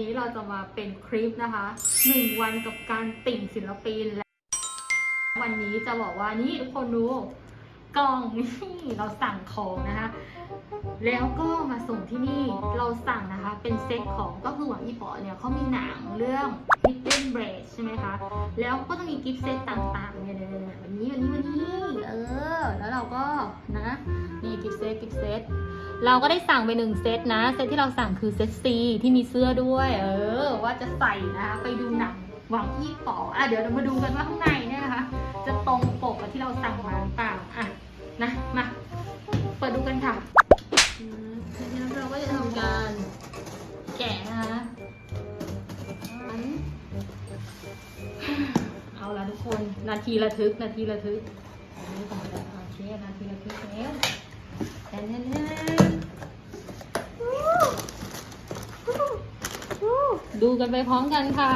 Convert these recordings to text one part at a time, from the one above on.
นี้เราจะมาเป็นคลิปนะคะหนึ่งวันกับการติ่งศิลปินและวันนี้จะบอกว่านี่ทุกคนดูกล่องนี่เราสั่งของนะคะ แล้วก็มาส่งที่นี่เราสั่งนะคะ เป็นเซ็ตของก็คือหวังอีปอเนี่ยเขามีหนังเรื่อง Hidden b r a d ใช่ไหมคะ แล้วก็จะมีกิฟต์เซ็ตต่างๆเนี่ยเนี่ยเนี่ยวันนี้วันนี้วันนี้เออ แล้วเราก็นะนี่กิฟต์เซ็ตกิฟต์เซ็ต เราก็ได้สั่งไปหนึ่งเซตนะ เซตที่เราสั่งคือเซต C ที่มีเสื้อด้วย เออ ว่าจะใส่นะคะไปดูหนังหวังอีปออะเดี๋ยวเรามาดูกันว่าข้างในเนี่ยนะคะ จะตรงปกกับที่เราสั่งมาหรือเปล่าอะนะมาเปิดดูกันค่ะอืมทีนี้เราก็จะทำการแกะนะคะอันเอาละทุกคนนาทีระทึกนาทีระทึกอันนี้ก่อนแล้วโอเคนาทีระทึกแล้วแทนแทนแทน ดูกันไปพร้อมกันค่ะ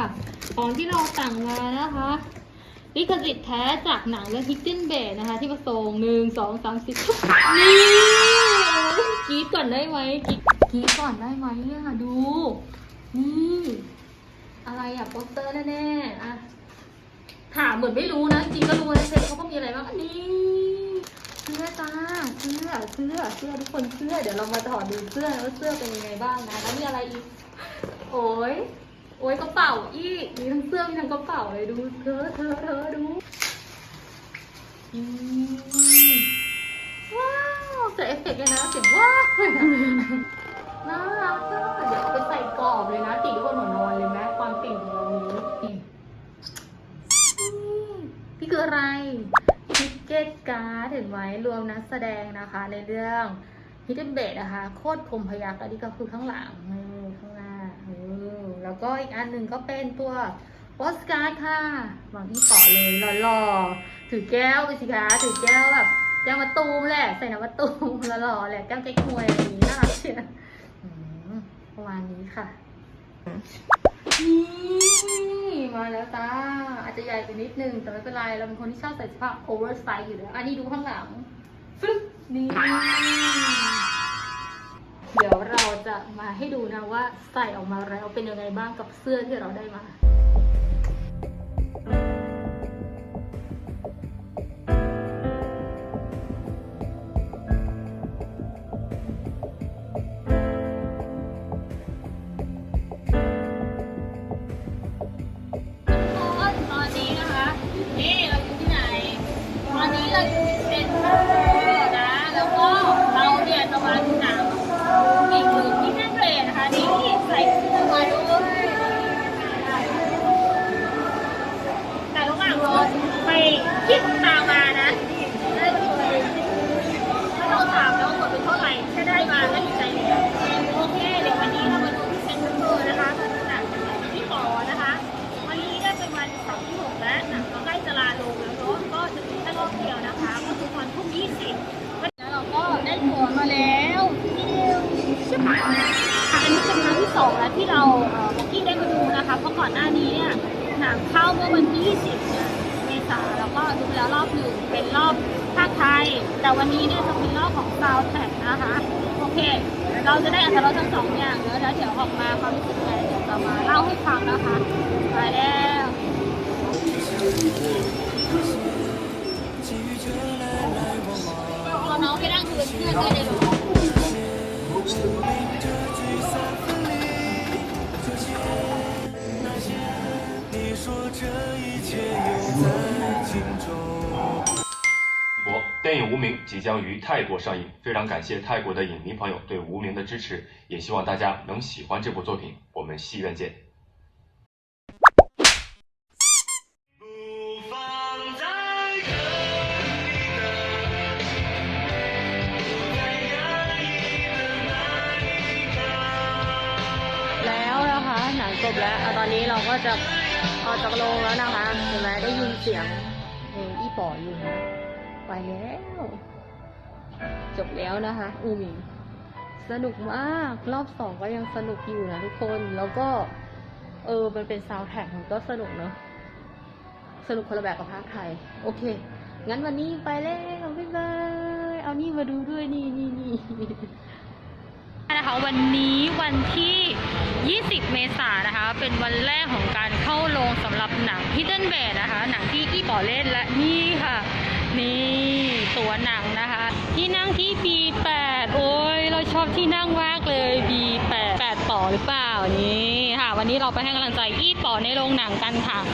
ของที่เราสั่งมานะคะลิขสิทธิ์แท้จากหนังเรื่อง Hidden b a d นะคะ ที่มาส่งหนึ่งสองสามสี่นี่กรีดก่อนได้ไหมกรีดกรีดก่อนได้ไหมอะดู นี่อะไรอะโปสเตอร์แน่ๆอะถามเหมือนไม่รู้นะ จริงก็รู้นะเซ็เขาก็มีอะไรบ้างอันนี้เสื้อจ้าเสื้อเสื้อเสื้อทุกคนเสื้อเดี๋ยวเรามาถอดดูเสื้อว่าเสื้อเป็นยังไงบ้างนะแล้วมีอะไรอีก โอ้ยโอ้ยกระเป๋าอีกมีทั้งเสื้อมีทั้งกระเป๋าเลยดูเธอเธอเธอดูว้าวใส่เอฟเฟกต์เลยนะเสียงว้าวเลยนะน่ารักอะเดี๋ยวเอาไปใส่กรอบเลยนะติดไว้บนหัวนนอนเลยไหมความติ่งของเรานี้นี่คืออะไรทิกเก็ตการ์ดเห็นไหมรวมนักแสดงนะคะ ในเรื่องฮิดเดนเบดนะคะ โคตรคมพยักอันนี้ก็คือข้างหลังเออข้างหน้าเออ แล้วก็อีกอันหนึ่งก็เป็นตัวโปสการ์ดค่ะวางที่ต่อเลยหล่อๆถือแก้วไปสิคะถือแก้วแบบแก้วมะตูมแหละใส่น้ำมะตูมหล่อๆแหละแก้วเก๊กฮวยอะไรอย่างนี้น่ารักเชียวประมาณนี้ค่ะนี่มาแล้วจ้าอาจจะใหญ่ไปนิดนึงแต่ไม่เป็นไรเราเป็นคนที่ชอบใส่เสื้อผ้าโอเวอร์ไซส์อยู่แล้วอันนี้ดูข้างหลังฟึ๊บนี่ เดี๋ยวเราจะมาให้ดูนะว่าใส่ออกมาแล้วเป็นยังไงบ้างกับเสื้อที่เราได้มา สองแล้วที่เราเอ่อบอกกี้ได้มาดูนะคะเพราะก่อนหน้านี้เนี่ยหนังเข้าเมื่อวันที่ 20เนี่ยเมษาแล้วก็ดูแล้วรอบหนึ่งเป็นรอบภาคไทย แต่วันนี้เนี่ยจะเป็นรอบของซาวแท็กนะคะโอเค เราจะได้อัตราทั้งสองอย่างเนอะแล้วเดี๋ยวออกมาความรู้สึกไงเดี๋ยวเรามาเล่าให้ฟังนะคะไปแล้วเอาน้องไปนั่งคุยกับเพื่อนเลย 国电影《无名》即将于泰国上映，非常感谢泰国的影迷朋友对《无名》的支持，也希望大家能喜欢这部作品。我们戏院见。不放在歌里的，不再压抑的那一刻。 แล้วนะคะหนังจบแล้วอ่ะตอนนี้เราก็จะ ออกจากโรงแล้วนะคะ เห็นไหมได้ยินเสียงเพลงอีป๋ออยู่นะไปแล้ว จบแล้วนะคะ อูมิสนุกมาก รอบสองก็ยังสนุกอยู่นะทุกคน แล้วก็ เออ มันเป็นซาวด์แทร็กมันก็สนุกเนอะสนุกคนละแบบกับภาคไทย โอเค งั้นวันนี้ไปแล้ว บ๊ายบาย เอานี่มาดูด้วยนี่นี่นี่นะคะวันนี้วันที่ 20 เมษายนนะคะ เป็นวันแรกของการเข้าโรงสำหรับหนัง Hidden b a d นะคะ หนังที่อีปอเล่นและนี่ค่ะ นี่ตัวหนังนะคะ ที่นั่งที่ B8 โอ้ยเราชอบที่นั่งมากเลย B8 8ป่อหรือเปล่านี่ค่ะ วันนี้เราไปให้กำลังใจอีปอในโรงหนังกันค่ะ